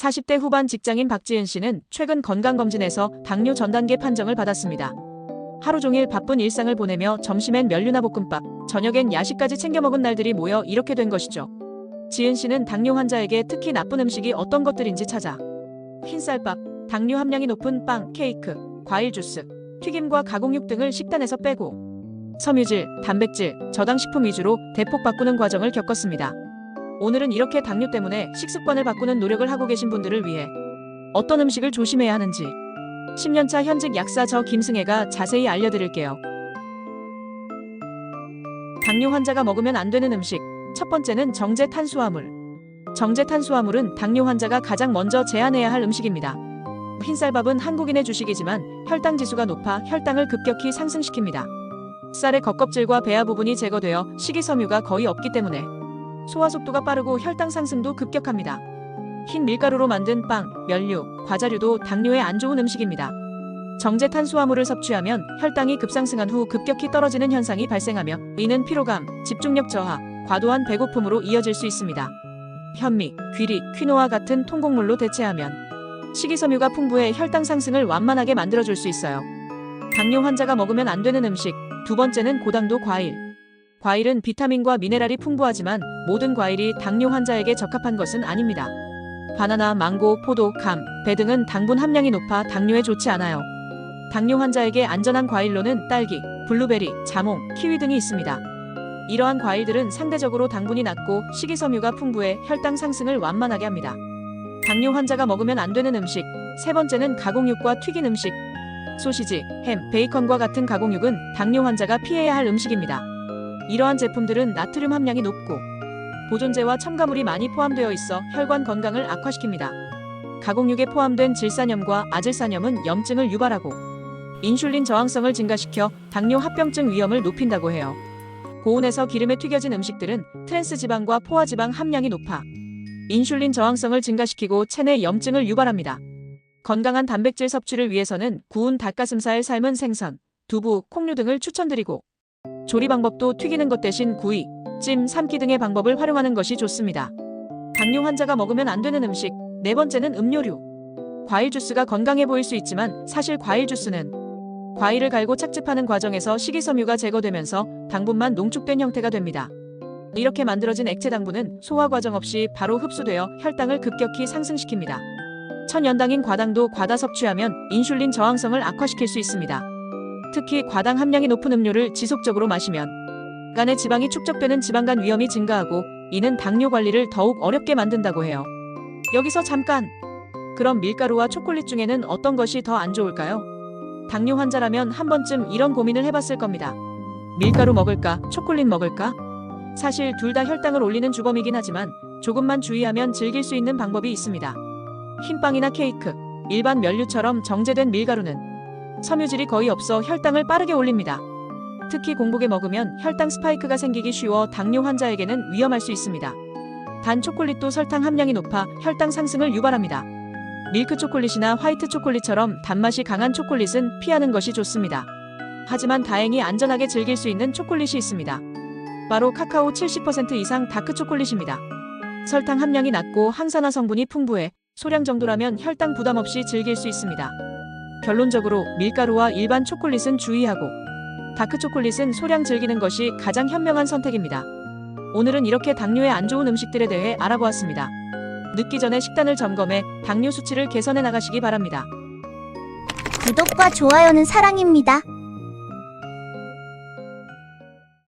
40대 후반 직장인 박지은 씨는 최근 건강검진에서 당뇨 전 단계 판정을 받았습니다. 하루 종일 바쁜 일상을 보내며 점심엔 면류나 볶음밥, 저녁엔 야식까지 챙겨 먹은 날들이 모여 이렇게 된 것이죠. 지은 씨는 당뇨 환자에게 특히 나쁜 음식이 어떤 것들인지 찾아 흰쌀밥, 당뇨 함량이 높은 빵, 케이크, 과일 주스, 튀김과 가공육 등을 식단에서 빼고 섬유질, 단백질, 저당식품 위주로 대폭 바꾸는 과정을 겪었습니다. 오늘은 이렇게 당뇨 때문에 식습관을 바꾸는 노력을 하고 계신 분들을 위해 어떤 음식을 조심해야 하는지 10년차 현직 약사 저 김승혜가 자세히 알려드릴게요. 당뇨 환자가 먹으면 안 되는 음식. 첫 번째는 정제 탄수화물. 정제 탄수화물은 당뇨 환자가 가장 먼저 제한해야 할 음식입니다. 흰쌀밥은 한국인의 주식이지만 혈당 지수가 높아 혈당을 급격히 상승시킵니다. 쌀의 겉껍질과 배아 부분이 제거되어 식이섬유가 거의 없기 때문에 소화 속도가 빠르고 혈당 상승도 급격합니다. 흰 밀가루로 만든 빵, 면류, 과자류도 당뇨에 안 좋은 음식입니다. 정제 탄수화물을 섭취하면 혈당이 급상승한 후 급격히 떨어지는 현상이 발생하며 이는 피로감, 집중력 저하, 과도한 배고픔으로 이어질 수 있습니다. 현미, 귀리, 퀴노아 같은 통곡물로 대체하면 식이섬유가 풍부해 혈당 상승을 완만하게 만들어줄 수 있어요. 당뇨 환자가 먹으면 안 되는 음식, 두 번째는 고당도 과일. 과일은 비타민과 미네랄이 풍부하지만 모든 과일이 당뇨 환자에게 적합한 것은 아닙니다. 바나나, 망고, 포도, 감, 배 등은 당분 함량이 높아 당뇨에 좋지 않아요. 당뇨 환자에게 안전한 과일로는 딸기, 블루베리, 자몽, 키위 등이 있습니다. 이러한 과일들은 상대적으로 당분이 낮고 식이섬유가 풍부해 혈당 상승을 완만하게 합니다. 당뇨 환자가 먹으면 안 되는 음식. 세 번째는 가공육과 튀긴 음식. 소시지, 햄, 베이컨과 같은 가공육은 당뇨 환자가 피해야 할 음식입니다. 이러한 제품들은 나트륨 함량이 높고 보존제와 첨가물이 많이 포함되어 있어 혈관 건강을 악화시킵니다. 가공육에 포함된 질산염과 아질산염은 염증을 유발하고 인슐린 저항성을 증가시켜 당뇨 합병증 위험을 높인다고 해요. 고온에서 기름에 튀겨진 음식들은 트랜스 지방과 포화 지방 함량이 높아 인슐린 저항성을 증가시키고 체내 염증을 유발합니다. 건강한 단백질 섭취를 위해서는 구운 닭가슴살 삶은 생선, 두부, 콩류 등을 추천드리고 조리 방법도 튀기는 것 대신 구이, 찜, 삶기 등의 방법을 활용하는 것이 좋습니다. 당뇨 환자가 먹으면 안 되는 음식. 네 번째는 음료류. 과일 주스가 건강해 보일 수 있지만 사실 과일 주스는 과일을 갈고 착즙하는 과정에서 식이섬유가 제거되면서 당분만 농축된 형태가 됩니다. 이렇게 만들어진 액체 당분은 소화 과정 없이 바로 흡수되어 혈당을 급격히 상승시킵니다. 천연당인 과당도 과다 섭취하면 인슐린 저항성을 악화시킬 수 있습니다. 특히 과당 함량이 높은 음료를 지속적으로 마시면 간에 지방이 축적되는 지방간 위험이 증가하고 이는 당뇨 관리를 더욱 어렵게 만든다고 해요. 여기서 잠깐! 그럼 밀가루와 초콜릿 중에는 어떤 것이 더 안 좋을까요? 당뇨 환자라면 한 번쯤 이런 고민을 해봤을 겁니다. 밀가루 먹을까, 초콜릿 먹을까? 사실 둘 다 혈당을 올리는 주범이긴 하지만 조금만 주의하면 즐길 수 있는 방법이 있습니다. 흰빵이나 케이크, 일반 면류처럼 정제된 밀가루는 섬유질이 거의 없어 혈당을 빠르게 올립니다. 특히 공복에 먹으면 혈당 스파이크가 생기기 쉬워 당뇨 환자에게는 위험할 수 있습니다. 단 초콜릿도 설탕 함량이 높아 혈당 상승을 유발합니다. 밀크 초콜릿이나 화이트 초콜릿처럼 단맛이 강한 초콜릿은 피하는 것이 좋습니다. 하지만 다행히 안전하게 즐길 수 있는 초콜릿이 있습니다. 바로 카카오 70% 이상 다크 초콜릿입니다. 설탕 함량이 낮고 항산화 성분이 풍부해 소량 정도라면 혈당 부담 없이 즐길 수 있습니다. 결론적으로 밀가루와 일반 초콜릿은 주의하고 다크 초콜릿은 소량 즐기는 것이 가장 현명한 선택입니다. 오늘은 이렇게 당뇨에 안 좋은 음식들에 대해 알아보았습니다. 늦기 전에 식단을 점검해 당뇨 수치를 개선해 나가시기 바랍니다. 구독과 좋아요는 사랑입니다.